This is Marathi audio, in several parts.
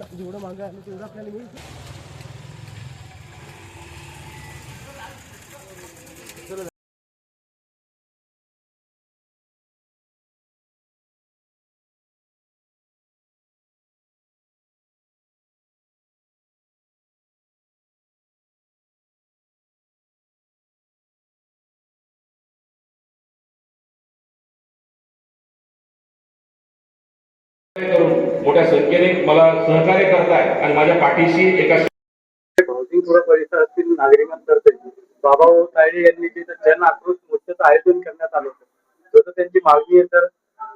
करून मोठ्या संख्येने मला सहकार्य करताय आणि माझ्या पाठीशी एका परिसरातील नागरिकांतर्फे बाबाभाऊ तायडे यांनी तिथं जन आक्रोश मोर्चाचं आयोजन करण्यात आलं होतं जसं त्यांची मागणी आहे तर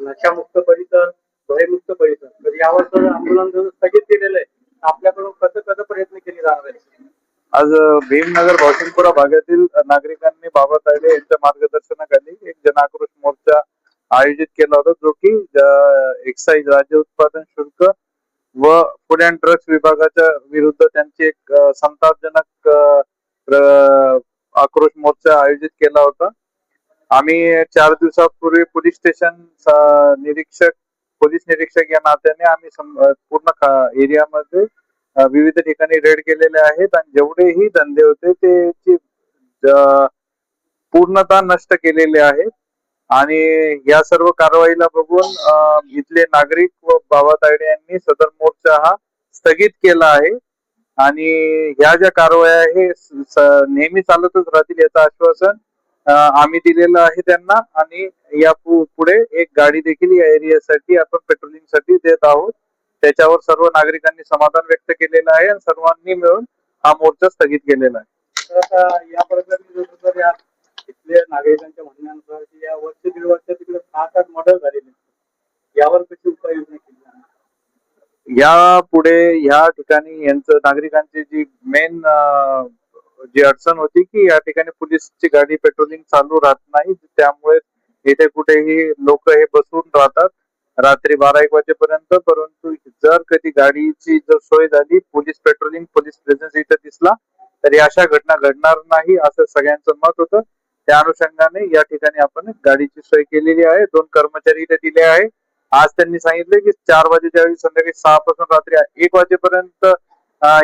नशामुक्त परिसर भयमुक्त परिसर. तर यावर जर आंदोलन जर स्थगित केलेलं आहे. तर आपल्याकडून कसं कसं प्रयत्न केले जाणार आहे आज भीमनगर भावसिंगपुरा भागातील नागरिकांनी बाबा तायडे यांच्या मार्गदर्शनाखाली एक जन आक्रोश मोर्चा आयोजित केला होता जो की एक्साईज राज्य उत्पादन शुल्क व फूड अँड ड्रग्स विभागाच्या विरुद्ध त्यांची एक संतापजनक आक्रोश मोर्चा आयोजित केला होता. आम्ही चार दिवसापूर्वी पोलीस स्टेशन निरीक्षक पोलीस निरीक्षक या नात्याने आम्ही पूर्ण एरियामध्ये विविध ठिकाणी रेड केलेले आहेत आणि जेवढेही धंदे होते ते पूर्णतः नष्ट केलेले आहेत आणि या सर्व कारवाईला बघून इथले नागरिक व बाबा तायडे यांनी सदर मोर्चा हा स्थगित केला आहे. आणि ह्या ज्या कारवाया हे नेहमी चालतच राहतील याचं आश्वासन आम्ही दिलेलं आहे त्यांना. आणि या पु- पुढे एक गाडी देखील या एरियासाठी आपण पेट्रोलिंगसाठी देत आहोत. त्याच्यावर सर्व नागरिकांनी समाधान व्यक्त केलेलं आहे आणि सर्वांनी मिळून हा मोर्चा स्थगित केलेला आहे. इथल्या नागरिकांच्या म्हणण्यानुसार की या वर्ष दीड वर्ष तिकडे सात आठ मर्डर झालेले यावर कशी उपाययोजना केली या पुढे ह्या ठिकाणी यांचं नागरिकांची जी मेन जी अडचण होती की या ठिकाणी पोलीसची गाडी पेट्रोलिंग चालू राहत नाही त्यामुळे इथे कुठेही लोक हे बसून राहतात. रात्री बारा एक वाजेपर्यंत परंतु जर कधी गाडीची जर सोय झाली पोलीस पेट्रोलिंग पोलीस प्रेझेन्स इथे दिसला तर अशा घटना घडणार नाही असं सगळ्यांचं मत होतं. त्या अनुषंगाने या ठिकाणी आपण गाडीची सोय केलेली आहे. दोन कर्मचारी इथे दिले आहे. आज त्यांनी सांगितले की चार वाजेच्या वेळी संध्याकाळी सहा पासून रात्री एक वाजेपर्यंत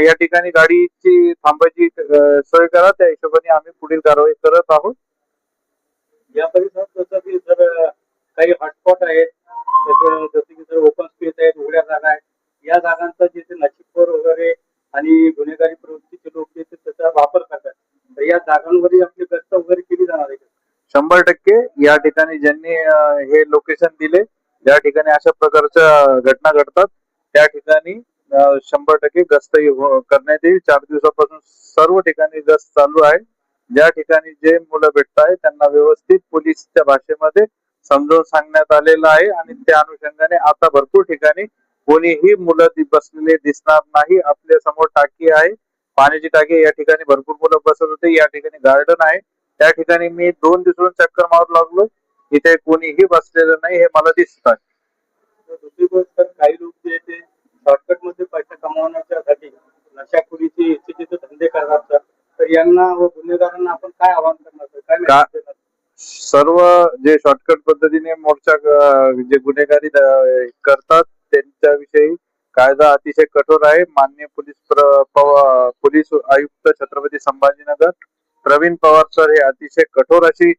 या ठिकाणी गाडीची थांबायची सोय करा. त्या हिशोबाने आम्ही पुढील कारवाई करत आहोत. या परिसरात जसं की जर काही हॉटस्पॉट आहेत जसं जसं की जर ओपन स्पेस आहेत उघड्या जागा आहेत या जागांचा जिथे नशीबखोर वगैरे आणि गुन्हेगारी प्रवृत्तीचे लोक येते त्याचा वापर करतात. तर या जागांवरही आपली गस्त वगैरे केली जाणार आहे. शंभर टक्के या ठिकाणी ज्यांनी हे लोकेशन दिले ज्या ठिकाणी अशा प्रकारच्या घटना घडतात. त्या ठिकाणी शंभर टक्के गस्त हो, करण्यात येईल. चार दिवसापासून सर्व ठिकाणी गस्त चालू आहे. ज्या ठिकाणी जे मुलं भेटत आहे त्यांना व्यवस्थित पोलीसच्या भाषेमध्ये समजावून सांगण्यात आलेलं आहे आणि त्या अनुषंगाने आता भरपूर ठिकाणी कोणीही मुलं बसलेले दिसणार नाही. आपल्यासमोर टाकी आहे. पाण्याची टाकी. या ठिकाणी भरपूर मुलं बसत होते या ठिकाणी गार्डन आहे त्या ठिकाणी मी दोन दिवसांनी चक्कर मारू लागलो इथे कोणीही बसलेलं नाही हे मला दिसत आहे दुसरी गोष्ट काही लोक जे ते शॉर्टकटमध्ये पैसा कमावण्याच्या साठी नशाखोरीचे इच्छित धंदे करतात तर यांना व गुन्हेगारांना आपण काय आवाहन करणार? काय? सर्व जे शॉर्टकट पद्धतीने मोर्चा जे गुन्हेगारी करतात त्यांच्याविषयी कायदा अतिशय कठोर आहे. मान्य पोलीस प्र- पोलीस आयुक्त छत्रपती संभाजीनगर प्रवीण पवार सर हे अतिशय कठोर अशी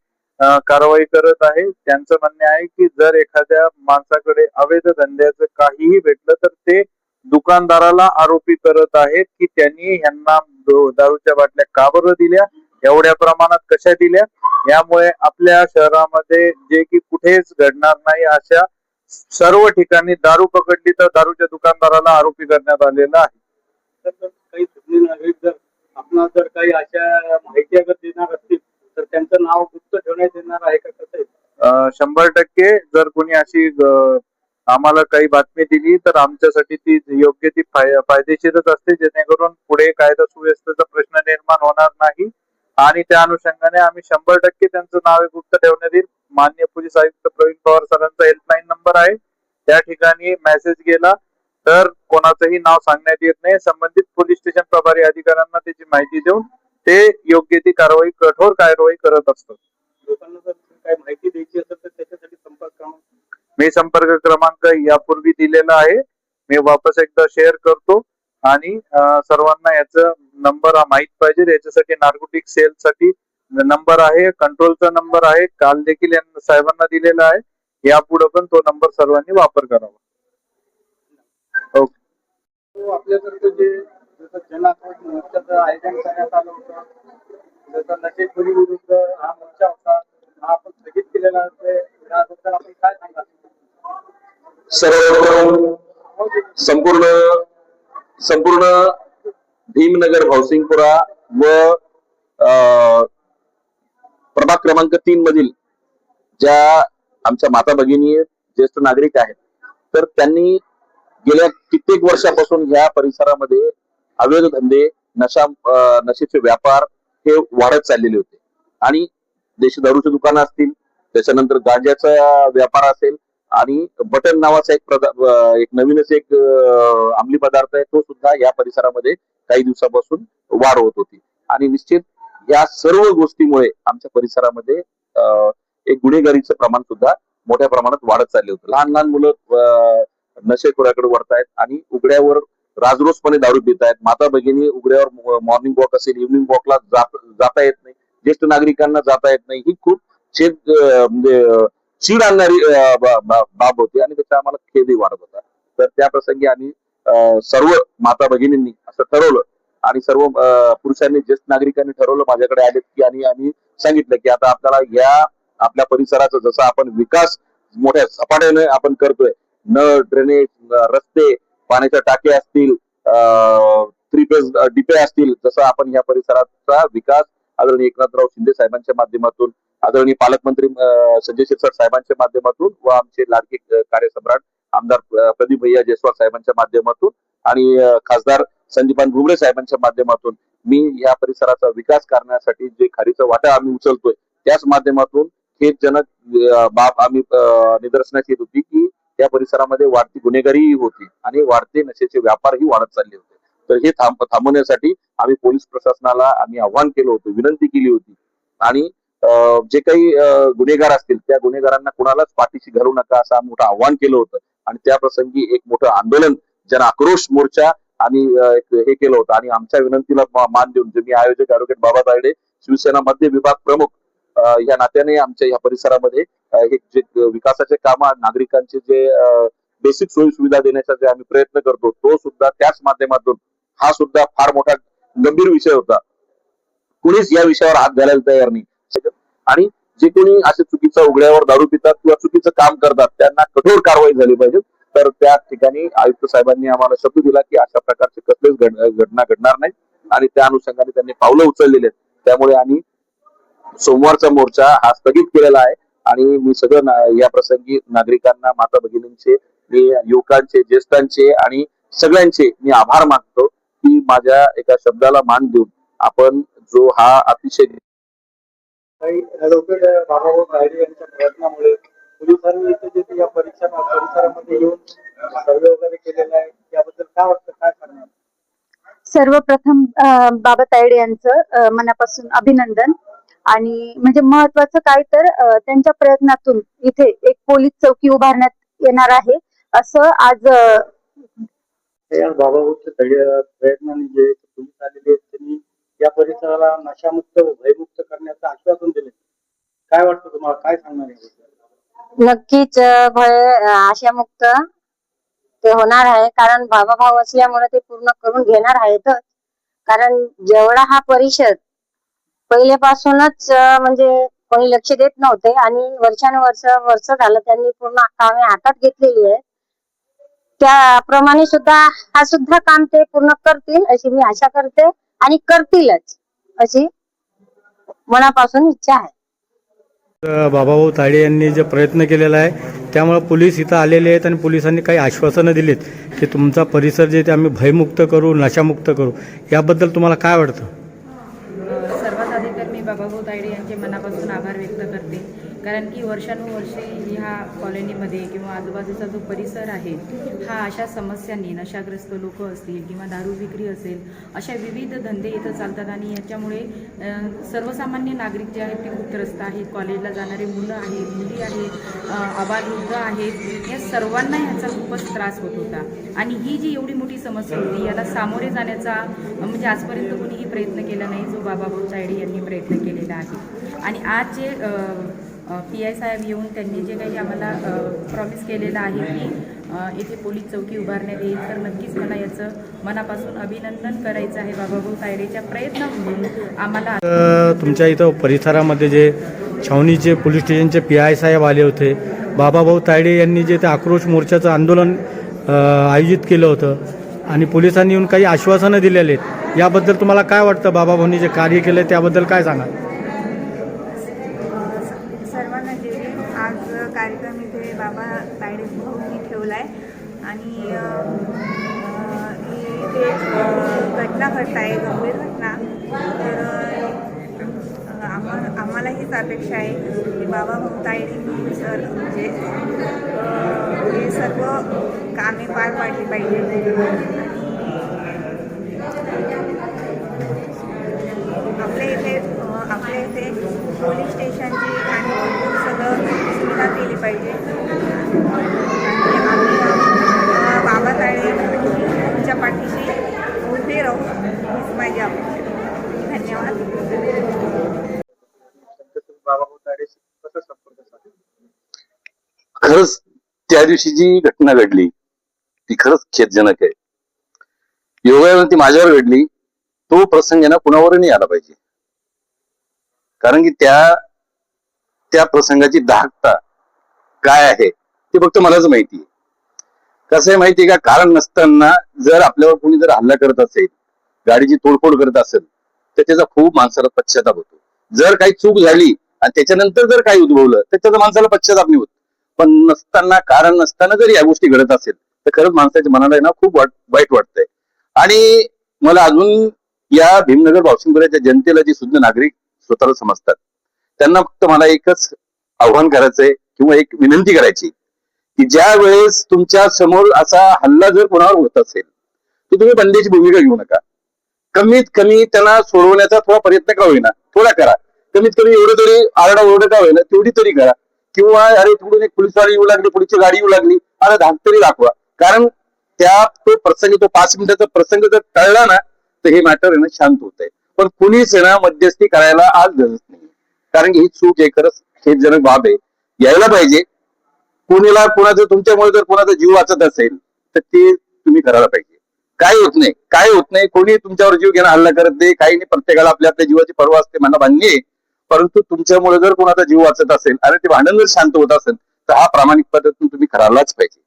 कारवाई करत आहे. त्यांचं म्हणणे आहे की जर एखाद्या माणसाकडे अवैध धंद्याचं काहीही भेटलं तर ते दुकानदाराला आरोपी करत आहेत की त्यांनी ह्यांना दारूच्या बाटल्या का बरं दिल्या? एवढ्या प्रमाणात कशा दिल्या? यामुळे आपल्या शहरामध्ये जे की कुठेच घडणार नाही अशा सर्व ठिकाणी दारू पकडली तर दारूच्या दुकानदाराला आरोपी करण्यात आलेला आहे. तर काही सुचले नागरिक जर आपणास जर काही अशा माहिती अगर देणार असतील तर त्यांचं नाव गुप्त ठेवण्यात येणार आहे का कसं शंभर टक्के जर कोणी अशी आम्हाला काही बातमी दिली तर आमच्यासाठी ती योग्य ती फाय- फायदेशीरच असते जेणेकरून पुढे कायदा सुव्यवस्थेचा प्रश्न निर्माण होणार नाही. आणि त्या अनुषंगाने आम्ही शंभर टक्के त्यांचं नाव गुप्त ठेवण्यात येईल. मान्य पोलीस आयुक्त प्रवीण पवार सरांचा हेल्पलाईन नंबर आहे. त्या ठिकाणी मेसेज गेला. तर कोणाचंही नाव सांगण्यात येत नाही. संबंधित पोलीस स्टेशन प्रभारी अधिकाऱ्यांना त्याची माहिती देऊन ते योग्य ती कारवाई कठोर कारवाई करत असतात. लोकांना जर काही माहिती द्यायची असेल तर त्याच्यासाठी संपर्क क्रमांक मी संपर्क क्रमांक यापूर्वी दिलेला आहे. मी वापस एकदा शेअर करतो. आणि सर्वांना याचा नंबर हा माहीत पाहिजे. याच्यासाठी नार्कोटिक सेल साठी नंबर आहे कंट्रोलचा नंबर आहे. काल देखील यांना साहेबांना दिलेला आहे. यापुढे पण तो नंबर सर्वांनी वापर करावा. ओके. तो आपल्याकडचं जे जसं जन आक्रोश मोर्चाचं आयोजन करण्यात आलं होतं. जसं नशेखोरी विरुद्ध हा मोर्चा होता. हा आपण स्थगित केलेला आहे याबद्दल आपण काय सांगाल? सर्वप्रथम संपूर्ण संपूर्ण भीमनगर भावसिंगपुरा व प्रभाग क्रमांक तीन मधील ज्या आमच्या माता भगिनी आहेत, ज्येष्ठ नागरिक आहेत तर त्यांनी गेल्या कित्येक वर्षापासून ह्या परिसरामध्ये अवैध धंदे नशा नशेचे व्यापार हे वाढत चाललेले होते. आणि देशी दारूचे दुकानं असतील त्याच्यानंतर गांजाचा व्यापार असेल आणि बटन नावाचा एक प्रदा- एक नवीनच एक अंमली पदार्थ आहे तो सुद्धा या परिसरामध्ये काही दिवसापासून वाढ होत होती. आणि निश्चित या सर्व गोष्टीमुळे आमच्या परिसरामध्ये एक गुन्हेगारीचं प्रमाण सुद्धा मोठ्या प्रमाणात वाढत चालले होते. लहान लहान मुलं नशेखोऱ्याकडे नशेखोराकडे वळतायत आणि उघड्यावर राजरोसपणे दारू पित आहेत माता भगिनी उघड्यावर मॉर्निंग वॉक असेल इव्हनिंग वॉकला जात जाता येत नाही. ज्येष्ठ नागरिकांना जाता येत नाही. ही खूप छेद म्हणजे चीड आणणारी बाब होती. आणि त्याचा आम्हाला खेदही वाढत होता. तर त्या प्रसंगी आम्ही अं, सर्व माता भगिनींनी ठरवलं. आणि सर्व पुरुषांनी ज्येष्ठ नागरिकांनी ठरवलं माझ्याकडे आले की आणि आम्ही सांगितलं की आता आपल्याला या आपल्या परिसराचा जसा आपण विकास मोठ्या झपाट्याने आपण करतोय नळ ड्रेनेज रस्ते पाण्याच्या टाक्या असतील थ्री फेज डिपे असतील जसं आपण या परिसराचा विकास आदरणीय एकनाथराव शिंदे साहेबांच्या माध्यमातून आदरणीय पालकमंत्री संजय शिरसाट साहेबांच्या माध्यमातून व आमचे लाडके कार्यसम्राट आमदार प्रदीप भैया जयस्वाल साहेबांच्या माध्यमातून आणि खासदार संदीपान भुमरे साहेबांच्या माध्यमातून मी या परिसराचा विकास करण्यासाठी जे खारीचं वाटा आम्ही उचलतोय त्याच माध्यमातून खेदजनक बाब आम्ही निदर्शनास येत होती की त्या परिसरामध्ये वाढती गुन्हेगारीही होती आणि वाढते नशेचे व्यापारही वाढत चालले होते. तर हे थांब थांबवण्यासाठी आम्ही पोलीस प्रशासनाला आम्ही आव्हान केलं होतं विनंती केली होती. आणि अं, जे काही गुन्हेगार असतील त्या गुन्हेगारांना कुणालाच पाठीशी घालू नका असं आम्ही मोठं आव्हान केलं होतं. आणि त्या प्रसंगी एक मोठं आंदोलन जन आक्रोश मोर्चा आम्ही हे केलं होतं. आणि आमच्या विनंतीला मान देऊन जे मी आयोजक ऍडव्होकेट बाबा तायडे शिवसेना मध्य विभाग प्रमुख या नात्याने आमच्या या परिसरामध्ये हे जे विकासाचे काम नागरिकांचे जे बेसिक सोयी सुविधा देण्याचा जे आम्ही प्रयत्न करतो तो सुद्धा त्याच माध्यमातून हा सुद्धा फार मोठा गंभीर विषय होता. कुणीच या विषयावर हात घालायला तयार नाही. आणि जे कोणी असे चुकीचा उघड्यावर दारू पितात किंवा चुकीचं काम करतात त्यांना कठोर कारवाई झाली पाहिजे. तर त्या ठिकाणी आयुक्त साहेबांनी आम्हाला शब्द दिला की अशा प्रकारचे कसलेच घटना घडणार नाही. आणि त्या अनुषंगाने त्यांनी पावलं उचललेली आहेत. त्यामुळे आम्ही सोमवारचा मोर्चा हा स्थगित केलेला आहे. आणि मी सगळं या प्रसंगी नागरिकांना माता भगिनींचे मी युवकांचे ज्येष्ठांचे आणि सगळ्यांचे मी आभार मानतो की माझ्या एका शब्दाला मान देऊन आपण जो हा अतिशय काही बाबाभाऊ यांच्या प्रयत्नामुळे पोलिसांनी इथे जे या परीक्षा परिसरामध्ये येऊन सर्वे वगैरे केलेला आहे याबद्दल काय वाटतं? काय सांगणार सर्वप्रथम बाबा तायडे यांचं मनापासून अभिनंदन. आणि म्हणजे महत्वाचं काय तर त्यांच्या प्रयत्नातून इथे एक पोलीस चौकी उभारण्यात येणार आहे. असं आज अं, या बाबाभाऊच्या तळे- प्रयत्नाने जे पोलीस आलेले आहेत त्यांनी या परिसराला नशामुक्त भयमुक्त करण्याचं आश्वासन दिले. काय वाटतं तुम्हाला? काय सांगणार याबद्दल? नक्कीच भय अ, आशामुक्त ते होणार आहे. कारण भावाभाव असल्यामुळे ते पूर्ण करून घेणार आहेतच कारण जेवढा हा परिषद पहिल्यापासूनच म्हणजे कोणी लक्ष देत नव्हते आणि वर्षानुवर्ष वर्ष झालं त्यांनी पूर्ण कामे हातात घेतलेली आहे त्याप्रमाणे सुद्धा हा सुद्धा काम ते पूर्ण करतील अशी मी आशा करते आणि करतीलच अशी मनापासून इच्छा आहे. बाबाभाऊ ताडे यांनी जे प्रयत्न केलेला आहे त्यामुळे पोलीस इथं आलेले आहेत आणि पोलिसांनी काही आश्वासनं दिलीत की तुमचा परिसर जे ते आम्ही भयमुक्त करू नशामुक्त करू. याबद्दल तुम्हाला काय वाटतं? सर्वात आधी तर मी बाबाभाऊ तायडे यांचे मनापासून आभार व्यक्त करते. कारण की वर्षानुवर्षे कॉलनीमध्ये किंवा आजूबाजूचा जो परिसर आहे हा अशा समस्यांनी नशाग्रस्त लोक असतील किंवा दारू विक्री असेल अशा विविध धंदे इथं चालतात आणि याच्यामुळे सर्वसामान्य नागरिक जे आहेत ते खूप त्रस्त आहेत. कॉलेजला जाणारे मुलं आहेत मुली आहेत आबालवृद्ध आहेत या सर्वांना ह्याचा खूपच त्रास होत होता. आणि ही जी एवढी मोठी समस्या होती याला सामोरे जाण्याचा म्हणजे आजपर्यंत कोणीही प्रयत्न केला नाही जो बाबाभाऊ चायडे यांनी प्रयत्न केलेला आहे. आणि आज जे पी आय साहेब येऊन त्यांनी जे काही आम्हाला प्रॉमिस केलेलं आहे की येथे पोलीस चौकी उभारण्यात येईल. तर नक्कीच मला याचं मनापासून अभिनंदन करायचं आहे बाबाभाऊ तायडेच्या प्रयत्नामधून आम्हाला तुमच्या इथं परिसरामध्ये जे छावणीचे पोलीस स्टेशनचे पी आय साहेब आले होते बाबाभाऊ तायडे यांनी जे ते आक्रोश मोर्चाचं आंदोलन आयोजित केलं होतं आणि पोलिसांनी येऊन काही आश्वासनं दिलेले आहेत याबद्दल तुम्हाला काय वाटतं? बाबाभाऊंनी जे कार्य केलं त्याबद्दल काय सांगा सर्वांना जे आज कार्यक्रम इथे बाबा तायडे भाऊंनी ठेवला आहे आणि अ, अ, इथे अ, घटना घडत आहे गंभीर घटना तर आम्हा आम्हाला हीच अपेक्षा आहे की बाबा भाऊ तायडे सर म्हणजे हे सर्व कामे पार पाडली पाहिजे. आपल्या इथे आपल्या इथे पोलीस स्टेशनची आणि सगळं सुविधा केली पाहिजे आणि आम्ही अ, बाबा ताळे तुमच्या पाठीशी उभे राहू हीच माझी अपेक्षा धन्यवाद बाबाभाऊ तायडेशी कसं संपर्क साधला खरंच त्या दिवशी जी घटना घडली ती खरंच खेदजनक आहे. योगायोगाने ती माझ्यावर घडली तो प्रसंग ना कुणावरही नाही आला पाहिजे. कारण की त्या त्या प्रसंगाची दाहकता काय आहे ते फक्त मलाच माहिती आहे. कसं आहे माहिती आहे का? कारण नसताना जर आपल्यावर कोणी जर हल्ला करत असेल गाडीची तोडफोड करत असेल तर त्याचा खूप माणसाला पश्चाताप होतो. जर काही चूक झाली आणि त्याच्यानंतर जर काही उद्भवलं तर त्याचा माणसाला पश्चाताप नाही होत. पण नसताना कारण नसताना जर या गोष्टी घडत असेल तर खरंच माणसाच्या मनाला ना खूप वाट वाईट वाटतंय. आणि मला अजून या भीमनगर बावसिंगपुराच्या जनतेला जे शुद्ध नागरिक स्वतःला समजतात त्यांना फक्त मला एकच आव्हान करायचंय किंवा एक विनंती करायची की ज्या वेळेस तुमच्यासमोर असा हल्ला जर कोणावर होत असेल तर तुम्ही बंदेची भूमिका घेऊ नका. कमीत कमी त्यांना सोडवण्याचा थोडा प्रयत्न का होईना थोडा करा. कमीत कमी एवढं तरी आरडा ओरडा का होईना तेवढी तरी करा. किंवा अरे तिकडून एक पोलीसवाडी येऊ लागली पुढची गाडी येऊ लागली अरे धाक तरी दाखवा. कारण त्या तो प्रसंग तो पाच मिनिटाचा प्रसंग जर टळला ना तर हे मॅटर आहे ना शांत होत आहे पण कुणीच आहे ना मध्यस्थी करायला आज गरज नाही. कारण की ही चूक आहे खरंच खेदजनक बाब आहे. यायला पाहिजे. कोणीला कोणाचं तुमच्यामुळे जर कोणाचा जीव वाचत असेल तर ते तुम्ही करायला पाहिजे. काय होत नाही काय होत नाही कोणी तुमच्यावर जीव घेणं हल्ला करत नाही काही नाही प्रत्येकाला आपल्या आपल्या जीवाची पर्वा असते मला मान्य आहे. परंतु तुमच्यामुळे जर कोणाचा जीव वाचत असेल आणि ते भांडण जर शांत होत असेल तर हा प्रामाणिक पद्धतीने तुम्ही करायलाच पाहिजे.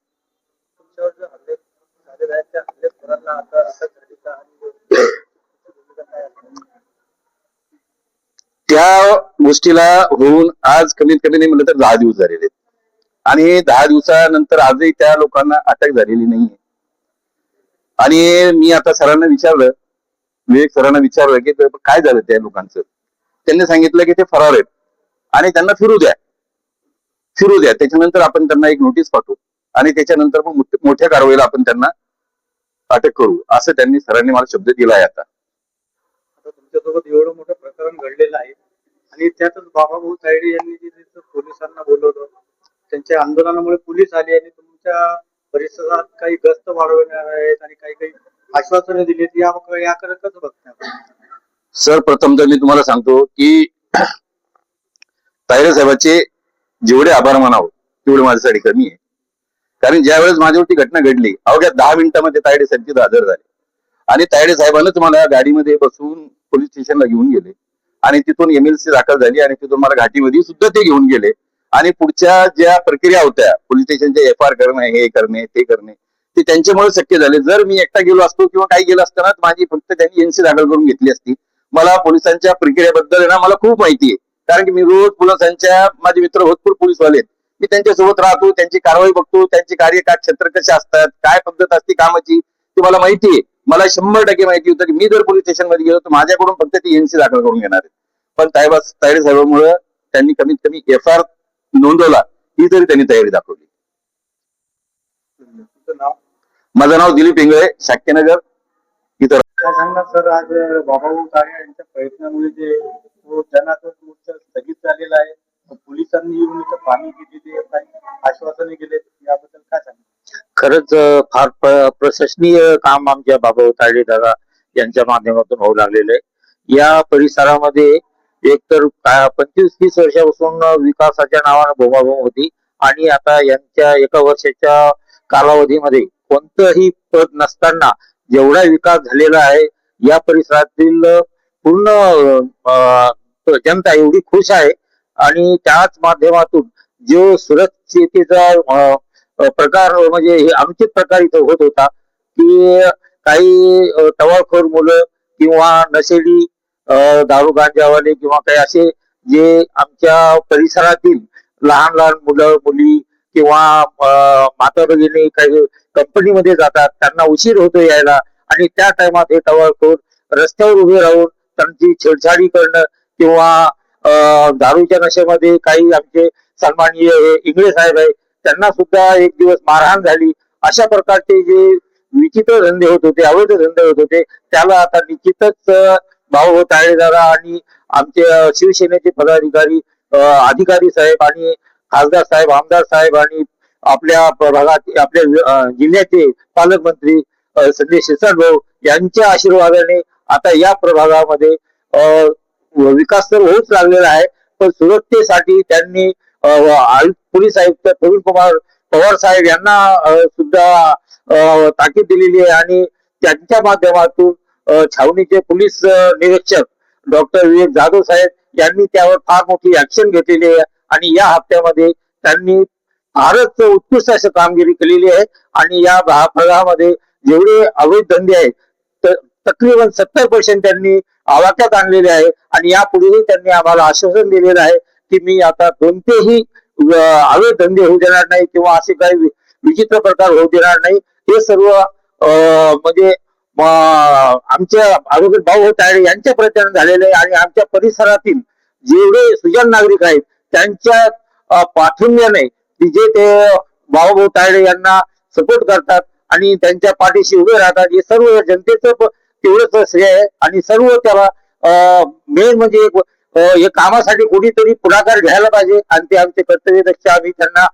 त्या गोष्टीला होऊन आज कमीत कमी नाही म्हणलं तर दहा दिवस झालेले आणि दहा दिवसानंतर आजही त्या लोकांना अटक झालेली नाहीये. आणि मी आता सरांना विचारलं विवेक सरांना विचारलं की काय झालं त्या लोकांचं? त्यांनी सांगितलं की ते फरार आहेत. आणि त्यांना फिरू द्या. फिरू द्या. त्याच्यानंतर आपण त्यांना एक नोटीस पाठवू. आणि त्याच्यानंतर मग मोठ्या कारवाईला आपण त्यांना अटक करू. असं त्यांनी सरांनी मला शब्द दिला आहे आता. तुमच्यासोबत एवढं मोठं प्रकरण घडलेलं आहे. आणि त्यातच बाबाभाऊ तायडे यांनी जे पोलिसांना बोलवलं त्यांच्या आंदोलनामुळे पोलीस आले आणि तुमच्या परिसरात काही गस्त वाढवणार आहेत आणि काही काही आश्वासनं दिलीत. या याकडे कसं बघताय सर प्रथम तर मी तुम्हाला सांगतो की तायरे साहेबाचे जेवढे आभार मानावं तेवढे माझ्यासाठी कमी आहे. कारण ज्या वेळेस माझ्यावरती घटना घडली अवघ्या दहा मिनिटांमध्ये तायडे साहेब तिथं हजर झाले. आणि तायडे साहेबांनाच मला गाडीमध्ये बसून पोलीस स्टेशनला घेऊन गेले. आणि तिथून एमएलसी दाखल झाली आणि तिथून मला घाटीमध्ये सुद्धा ते घेऊन गेले. आणि पुढच्या ज्या प्रक्रिया होत्या पोलीस स्टेशनच्या एफ आर करणे हे करणे ते करणे ते त्यांच्यामुळे शक्य झाले. जर मी एकटा गेलो असतो किंवा काही गेलो असताना माझी फक्त त्यांनी एनसी दाखल करून घेतली असती मला पोलिसांच्या प्रक्रियेबद्दल ना मला खूप माहिती आहे. कारण की मी रोज पोलिसांच्या माझे मित्र भरपूर पोलीसवाले आहेत. मी त्यांच्यासोबत राहतो त्यांची कारवाई बघतो त्यांची कार्य काय क्षेत्र कसे असतात काय पद्धत असते कामाची ते मला माहिती आहे. मला शंभर टक्के माहिती होतं की मी जर पोलीस स्टेशनमध्ये गेलो तर माझ्याकडून फक्त ती एनसी दाखल करून घेणार आहे पण तायबा तायडे साहेबांमुळे त्यांनी कमीत कमी एफ आर नोंदवला. ही तरी त्यांनी तयारी दाखवली. माझं नाव दिलीप इंगळे शाक्यनगर. काय सांगणार सर आज बाबाभाऊ तारे यांच्या प्रयत्नामुळे जे जनाक्रोश मोर्चा स्थगित झालेला आहे. पोलिसांनी येऊन इथं पाणी दिलेली काही आश्वासने दिले याबद्दल काय सांगणार? खरंच फार प्र- प्रशंसनीय काम आमच्या बाबा तायडे दादा यांच्या माध्यमातून होऊ लागलेलं आहे. या परिसरामध्ये एकतर पंचवीस तीस वर्षापासून विकासाच्या नावानं बोंबाबोंब होती आणि आता यांच्या एका वर्षाच्या कालावधीमध्ये कोणतंही पद नसताना जेवढा विकास झालेला आहे या परिसरातील पूर्ण जनता एवढी खुश आहे. आणि त्याच माध्यमातून जो सुरक्षितेचा प्रकार म्हणजे हे अनुचित प्रकार इथं होत होता की काही टवाळखोर मुलं किंवा नशेडी दारू गांजावाले किंवा काही असे जे आमच्या परिसरातील लहान लहान मुलं मुली किंवा माता भगिनी काही कंपनीमध्ये जातात त्यांना उशीर होतो यायला आणि त्या टायमात हे टवाळखोर रस्त्यावर उभे राहून त्यांची छेडछाडी करणं किंवा दारूच्या नशेमध्ये काही आमचे सन्माननीय हे इंगळे साहेब आहे त्यांना सुद्धा एक दिवस मारहाण झाली. अशा प्रकारचे जे विचित्र धंदे होत होते अवैध धंदे होत होते त्याला आता निश्चितच अ, भाऊ ताळेदारा आणि आमचे शिवसेनेचे पदाधिकारी अधिकारी साहेब आणि खासदार साहेब आमदार साहेब आणि आपल्या भागात आपल्या जिल्ह्याचे पालकमंत्री अ, संदेश शिरसाट यांच्या आशीर्वादाने आता या प्रभागामध्ये विकास तर होऊच लागलेला आहे पण सुरक्षेसाठी त्यांनी पोलीस आयुक्त प्रवीण कुमार पवार साहेब यांना सुद्धा ताकीद दिलेली आहे आणि त्यांच्या माध्यमातून छावणीचे पोलीस निरीक्षक डॉक्टर विवेक जाधव साहेब यांनी त्यावर फार मोठी ऍक्शन घेतलेली आहे आणि या हप्त्यामध्ये त्यांनी फारच उत्कृष्ट अशी कामगिरी केलेली आहे. आणि या भा- भागामध्ये जेवढे अवैध धंदे आहेत तकरीबन सत्तर पर्सेंट त्यांनी आवाक्यात आणलेले आहे. आणि यापुढेही त्यांनी आम्हाला आश्वासन दिलेलं आहे की मी आता कोणतेही अवैध धंदे होऊ देणार नाही किंवा असे काही विचित्र प्रकार होऊ देणार नाही. हे सर्व अ, म्हणजे आमच्या आरोग्य भाऊ तायडे यांच्या प्रयत्न झालेले आहे. आणि आमच्या परिसरातील जेवढे सुजन नागरिक आहेत त्यांच्या पाठिंब्याने की जे ते भाऊभाऊ तायडे यांना सपोर्ट करतात आणि त्यांच्या पाठीशी उभे राहतात. हे सर्व जनतेचं तेवढंच श्रेय आहे. आणि सर्व त्याला मेन म्हणजे एक हे कामासाठी कुणीतरी पुढाकार घ्यायला पाहिजे. आणि ते आमचे कर्तव्य दक्ष आम्ही त्यांना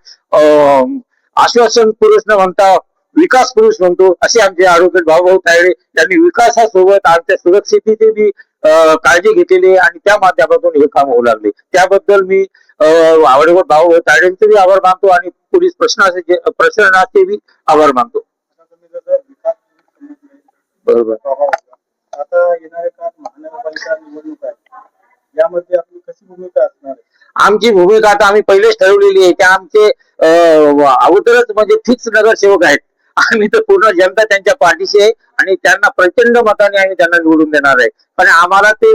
आश्वासन पुरुष न म्हणता विकास पुरुष म्हणतो असे आमचे आरोग्य भाऊभाऊ तायडे यांनी विकासासोबत आमच्या सुरक्षितेची बी काळजी घेतलेली आणि त्या माध्यमातून हे काम होऊ लागले. त्याबद्दल मी आवडीवर भाऊ तायडेंचे बी आभार मानतो आणि पोलीस प्रश्नाचे प्रशासनाचे बी आभार मानतो. बरोबर. बाबाभाऊचा. आता येणाऱ्या काळात महानगरपालिका निवडणूक आहे. यामध्ये आपली कशी भूमिका असणार आहे? आमची भूमिका आता आम्ही पहिलेच ठरवलेली आहे की आमचे अगोदरच म्हणजे फिक्स नगरसेवक आहेत. आम्ही तर पूर्ण जनता त्यांच्या पाठीशी आहे आणि त्यांना प्रचंड मताने आम्ही त्यांना निवडून देणार आहे. पण आम्हाला ते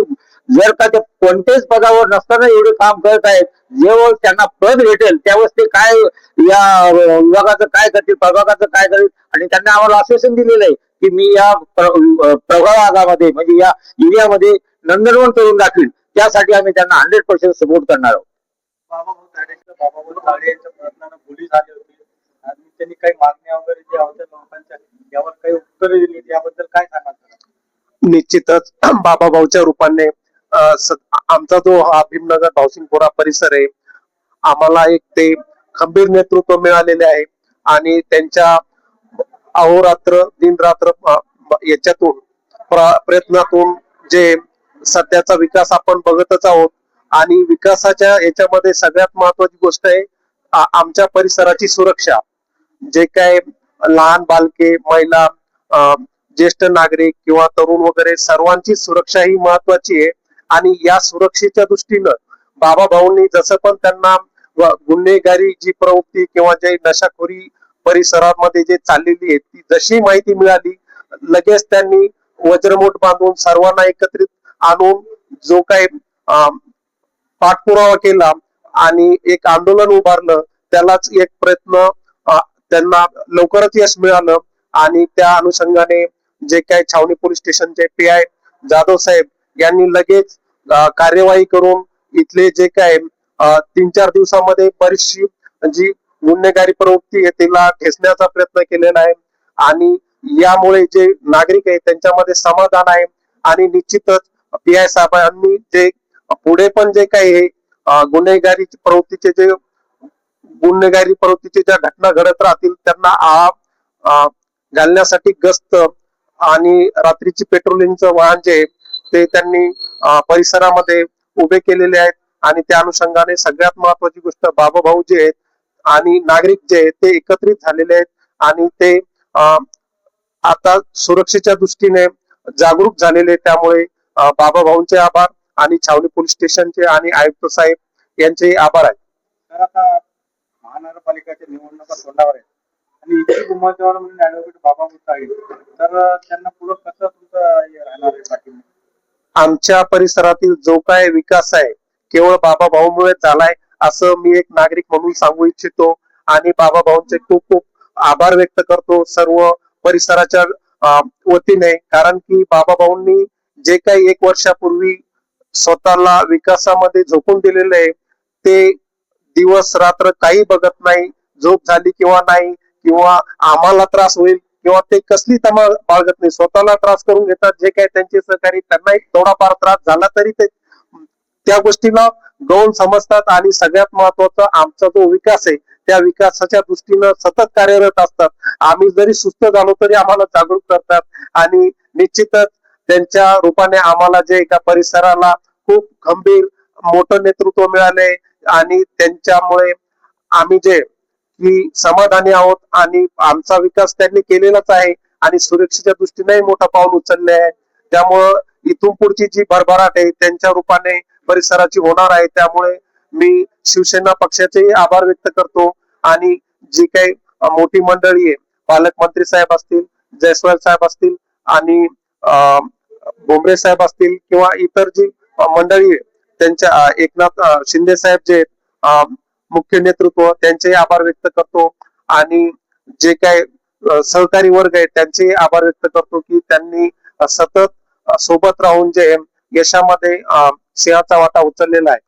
जर का ते कोणत्याच पदावर नसताना एवढे काम करत आहेत जेव्हा त्यांना पद भेटेल त्यावेळेस ते काय या विभागाचं काय करतील प्रभागाचं काय करतील आणि त्यांनी आम्हाला आश्वासन दिलेलं आहे की मी या प्र- प्रभागामध्ये म्हणजे या एरियामध्ये नंदनवन करून दाखवीन. त्यासाठी आम्ही त्यांना हंड्रेड पर्सेंट सपोर्ट करणार आहोत. त्यांनी काही मागण्या वगैरे ज्या होत्या लोकांच्या यावर काही उत्तरे दिली त्याबद्दल काय सांगाल? निश्चितच बाबाभाऊच्या रूपाने अ, स- आमचा जो हा भीमनगर भावसिंगपुरा परिसर आहे आम्हाला एक ते खंबीर नेतृत्व मिळालेले आहे. आणि त्यांच्या अहोरात्र दिनरात्र याच्यातून प्र- प्रयत्नातून जे सध्याचा विकास आपण बघतच आहोत आणि विकासाच्या याच्यामध्ये सगळ्यात महत्वाची गोष्ट आहे आमच्या परिसराची सुरक्षा. जे काय लहान बालके महिला ज्येष्ठ नागरिक किंवा तरुण वगैरे सर्वांची सुरक्षा ही महत्वाची आहे. आणि या सुरक्षेच्या दृष्टीनं बाबा भाऊंनी जसं पण त्यांना गुन्हेगारी जी प्रवृत्ती किंवा जे नशाखोरी परिसरामध्ये जे चाललेली आहे ती जशी माहिती मिळाली लगेच त्यांनी वज्रमूठ बांधून सर्वांना एकत्रित आणून जो काही अं, पाठपुरावा केला आणि एक आंदोलन उभारलं त्यालाच एक प्रयत्न त्यांना लवकरच यश मिळालं आणि त्या अनुषंगाने जे काही छावणी पोलीस स्टेशनचे पी आय जाधव साहेब यांनी लगेच कार्यवाही करून इथले जे काय तीन चार दिवसामध्ये बरीचशी जी गुन्हेगारी प्रवृत्ती आहे तिला ठेचण्याचा प्रयत्न केलेला आहे. आणि यामुळे जे नागरिक आहे त्यांच्यामध्ये समाधान आहे. आणि निश्चितच पी आय साहेबांनी जे पुढे पण जे काही हे गुन्हेगारी प्रवृत्तीचे जे गुन्हेगारी प्रवृत्तीचे ज्या घटना घडत राहतील त्यांना आळा घालण्यासाठी गस्त आणि रात्रीची पेट्रोलिंगचं वाहन जे आहे, ते त्यांनी परिसरामध्ये उभे केलेले आहेत आणि त्या अनुषंगाने सगळ्यात महत्वाची गोष्ट बाबाभाऊ जे आहेत आणि नागरिक जे आहेत ते एकत्रित झालेले आहेत आणि ते आता सुरक्षेच्या दृष्टीने जागरूक झालेले आहेत. त्यामुळे बाबा बाबाभाऊंचे आभार आणि छावणी पोलीस स्टेशनचे आणि आयुक्त साहेब यांचे आभार आहेत. तर आता महानगरपालिकेच्या निवडणुका तोंडावर आहेत. आणि इच्छुक उमेदवार म्हणून ऍडव्होकेट बाबा तर त्यांना पुढे कसं तुमचं राहणार आहे पाठिंबा आमच्या परिसरातील जो काय विकास आहे केवळ बाबा भाऊमुळे झालाय असं मी एक नागरिक म्हणून सांगू इच्छितो. आणि बाबा भाऊंचे खूप खूप आभार व्यक्त करतो सर्व परिसराच्या वतीने. कारण की बाबा भाऊंनी जे काही एक वर्षापूर्वी स्वतःला विकासामध्ये झोपून दिलेले आहे ते दिवस रात्र काही बघत नाही झोप झाली किंवा नाही किंवा आम्हाला त्रास होईल किंवा ते कसली तमा बाळगत नाही. स्वतःला त्रास करून घेतात जे काही त्यांचे सहकारी त्यांना एक थोडाफार त्रास झाला तरी ते त्या गोष्टीला गौण समजतात आणि सगळ्यात महत्त्वाचा आमचा जो विकास आहे त्या विकासाच्या दृष्टीनं सतत कार्यरत असतात. आम्ही जरी सुस्त झालो तरी आम्हाला जागरूक करतात आणि निश्चितच त्यांच्या रूपाने आम्हाला जे एका परिसराला खूप गंभीर मोठं नेतृत्व मिळाले आणि त्यांच्यामुळे आम्ही जे की समाधानी आहोत आणि आमचा विकास त्यांनी केलेलाच आहे आणि सुरक्षेच्या दृष्टीनेही मोठा पाऊल उचलले आहे त्यामुळं इथून पुढची जी भरभराट आहे त्यांच्या रूपाने परिसराची होणार आहे. त्यामुळे मी शिवसेना पक्षाचेही आभार व्यक्त करतो. आणि जी काही मोठी मंडळी आहे पालकमंत्री साहेब असतील जयस्वाल साहेब असतील आणि अं, साहेब असतील किंवा इतर जी मंडळी आहे त्यांच्या एकनाथ शिंदे साहेब जे आहेत, मुख्य नेतृत्व त्यांचेही आभार व्यक्त करतो. आणि जे काय सहकारी वर्ग आहे त्यांचेही आभार व्यक्त करतो की त्यांनी सतत सोबत राहून जे यशामध्ये सिंहाचा वाटा उचललेला आहे.